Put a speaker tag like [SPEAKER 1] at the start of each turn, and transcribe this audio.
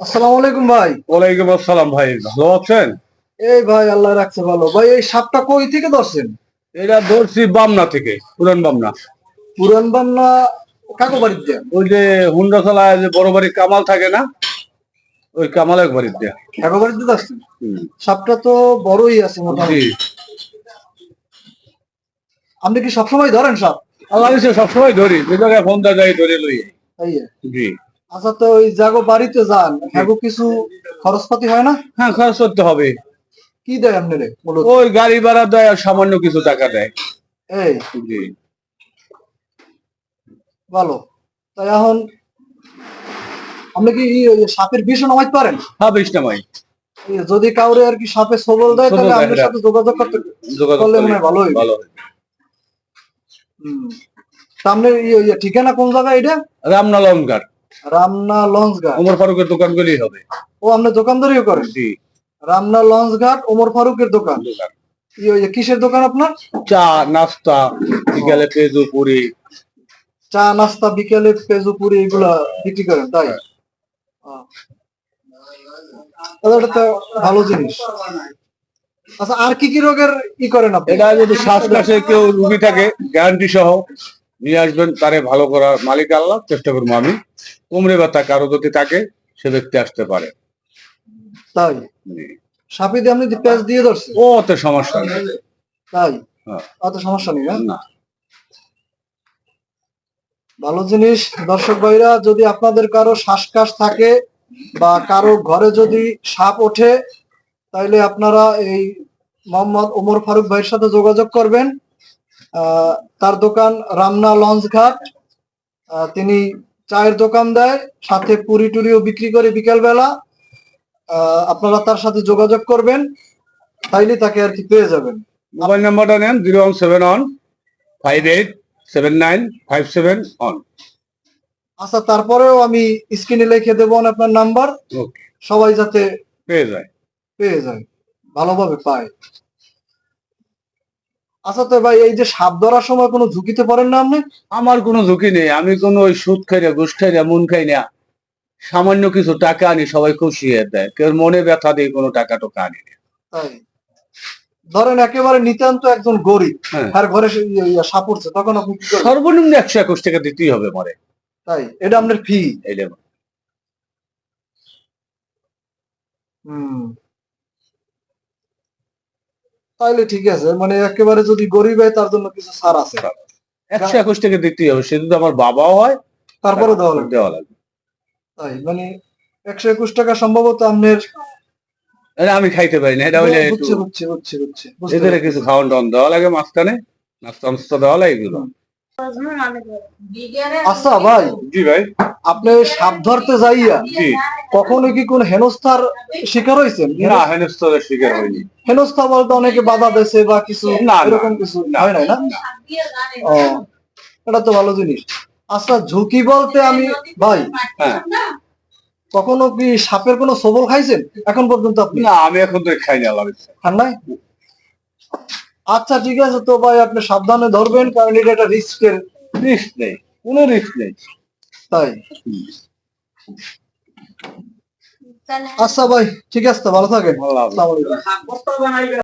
[SPEAKER 1] আসসালামু আলাইকুম ভাই।
[SPEAKER 2] ওয়ালাইকুম আসসালাম ভাই ভালো আছেন?
[SPEAKER 1] এই ভাই আল্লাহ রাখছে ভালো। ভাই এই সাপটা কই থেকে ধরছেন?
[SPEAKER 2] এটা ধরছি বামনা থেকে পুরান বামনা।
[SPEAKER 1] পুরান কাকু দেন
[SPEAKER 2] ওই যে হুন্ডা চালায় যে বড় বাড়ি কামাল থাকে না ওই কামাল এক বাড়ির দেয়া।
[SPEAKER 1] কাকু বাড়িতে ধরছেন সাপটা তো বড়ই আছে মোটামুটি। আপনি কি সবসময় ধরেন সাপ?
[SPEAKER 2] আল্লাহ আমি সবসময় ধরি যে জায়গায় ফোন দেওয়া যায় ধরে লই জি।
[SPEAKER 1] আচ্ছা তো ওই জাগো বাড়িতে যান হ্যাঁ কিছু খরচপাতি হয় না?
[SPEAKER 2] হ্যাঁ খরচ করতে হবে।
[SPEAKER 1] কি দেয় আপনি রে
[SPEAKER 2] ওই গাড়ি ভাড়া দেয় আর সামান্য কিছু টাকা দেয়।
[SPEAKER 1] এই।
[SPEAKER 2] জি।
[SPEAKER 1] ভালো। তাই এখন আপনি কি সাপের বিষ নামাইতে পারেন?
[SPEAKER 2] ভাবিস না ভাই
[SPEAKER 1] এই যদি কাউরে আর কি সাপে সবল দেয় তাহলে আপনার
[SPEAKER 2] হ্যাঁ।
[SPEAKER 1] সাথে যোগাযোগ করতে
[SPEAKER 2] যোগাযোগ
[SPEAKER 1] করলে মনে হয় ভালো।
[SPEAKER 2] ভালো হবে।
[SPEAKER 1] আপনার ইয়ে- ইয়ে ঠিকানা কোন জায়গায় এটা?
[SPEAKER 2] রামনা লঙ্কার
[SPEAKER 1] রামনা লঞ্চ ঘাট
[SPEAKER 2] ওমর ফারুকের দোকান গেলেই হবে।
[SPEAKER 1] ও আপনি দোকানদারিও করেন?
[SPEAKER 2] জি।
[SPEAKER 1] রামনা লঞ্চ ঘাট ওমর ফারুকের দোকান। ইয়ে ইয়ে কিসের দোকান আপনার?
[SPEAKER 2] চা নাস্তা বিকালে পেঁয়াজু পুরি।
[SPEAKER 1] চা নাস্তা বিকেলে পেজু পুরি এগুলা বিক্রি করেন তাই? আহ। তাহলে এটা তো ভালো জিনিস। আচ্ছা আর কি কি রোগের ই করেন আপনি?
[SPEAKER 2] এটা যদি শ্বাসকাশে কেউ রুগী থাকে গ্যারান্টি সহ। নিয়ে আসবেন তারে ভালো করার মালিক আল্লাহ চেষ্টা করব আমি। কোমরে ব্যথা কারও যদি থাকে সে ব্যক্তি আসতে পারে।
[SPEAKER 1] তাই? সাপি দিয়ে আপনি পেঁয়াজ দিয়ে ধরছেন?
[SPEAKER 2] ও তো সমস্যা নেই।
[SPEAKER 1] তাই?
[SPEAKER 2] হ্যাঁ।
[SPEAKER 1] অত সমস্যা নেই
[SPEAKER 2] না।
[SPEAKER 1] ভালো জিনিস দর্শক ভাইরা যদি আপনাদের কারও শ্বাসকাশ থাকে বা কারও ঘরে যদি সাপ ওঠে তাইলে আপনারা এই মোহাম্মদ ওমর ফারুক ভাইয়ের সাথে যোগাযোগ করবেন। তার দোকান রামনা লঞ্চ ঘাট। তিনি চায়ের দোকান দেয় সাথে পুরি টুরিও বিক্রি করে বিকেলবেলা। আপনারা তার সাথে যোগাযোগ করবেন তাইলে তাকে আর কি পেয়ে যাবেন।
[SPEAKER 2] মোবাইল নাম্বারটা নেন zero one seven one five eight seven nine five seven one.
[SPEAKER 1] আচ্ছা তারপরেও আমি স্ক্রিনে লিখে দেবো আপনার নাম্বার। সবাই যাতে
[SPEAKER 2] পেয়ে যায়।
[SPEAKER 1] পেয়ে যায় ভালোভাবে পায়। আচ্ছা তো ভাই এই যে সাপ ধরার সময় কোনো ঝুঁকিতে পড়েন না আপনি?
[SPEAKER 2] আমার কোনো ঝুঁকি নেই। আমি কোনো ওই সুদ খাই না ঘুষ খাই না মন খাই না সামান্য কিছু টাকা আনি সবাই খুশি হয়ে দেয়। কেউ মনে ব্যথা দিয়ে কোনো টাকা টোকা আনি না।
[SPEAKER 1] ধরেন একেবারে নিতান্ত একজন গরিব
[SPEAKER 2] হ্যাঁ।
[SPEAKER 1] আর ঘরে সে- ইয়ে- ইয়ে সাপ উঠছে তখন আপনি
[SPEAKER 2] সর্বনিম্ন একশো একুশ টাকা দিতেই হবে মরে।
[SPEAKER 1] তাই? এটা আপনার ফি
[SPEAKER 2] লেবার।
[SPEAKER 1] হুম। তাইলে ঠিক আছে মানে একেবারে যদি গরিব হয় তার জন্য কিছু সার আছে।
[SPEAKER 2] একশো একুশ টাকা দিতেই হবে সে যদি আমার বাবাও হয়
[SPEAKER 1] তারপরে দেওয়া লাগবে।
[SPEAKER 2] দেওয়া লাগবে।
[SPEAKER 1] তাই মানে একশো একুশ টাকা সম্ভবত আপনার
[SPEAKER 2] আমি খাইতে পারি না এটা হইলে
[SPEAKER 1] বুঝতে
[SPEAKER 2] এদের কিছু খাওয়ান টাওয়ান দেওয়া লাগে মাঝখানে নাস্তা নাস্তা দেওয়া লাগে এগুলো।
[SPEAKER 1] আচ্ছা ভাই।
[SPEAKER 2] জি ভাই।
[SPEAKER 1] আপনি সাপ ধরতে যাইয়া
[SPEAKER 2] জি।
[SPEAKER 1] কখনো কি কোন হেনস্থার শিকার হয়েছেন
[SPEAKER 2] না হেনস্তরের শিকার হয়নি
[SPEAKER 1] হেনস্থা বলতে অনেকে বাধা দেছে বা কিছু
[SPEAKER 2] না,
[SPEAKER 1] এরকম কিছু হয় নাই না? ও এটা তো ভালো জিনিস। আচ্ছা ঝুঁকি বলতে আমি ভাই
[SPEAKER 2] হ্যাঁ।
[SPEAKER 1] কখনো কি সাপের কোনো সবল খাইছেন? এখন পর্যন্ত আপনি?
[SPEAKER 2] না আমি এখন তো খাই না আল্লাহ ইচ্ছা।
[SPEAKER 1] আচ্ছা ঠিক আছে তো ভাই আপনি সাবধানে ধরবেন কারণ এটা একটা রিস্কের
[SPEAKER 2] রিস্ক নেই কোন রিস্ক নেই।
[SPEAKER 1] তাই। আচ্ছা ভাই ঠিক আছে তো ভালো থাকেন।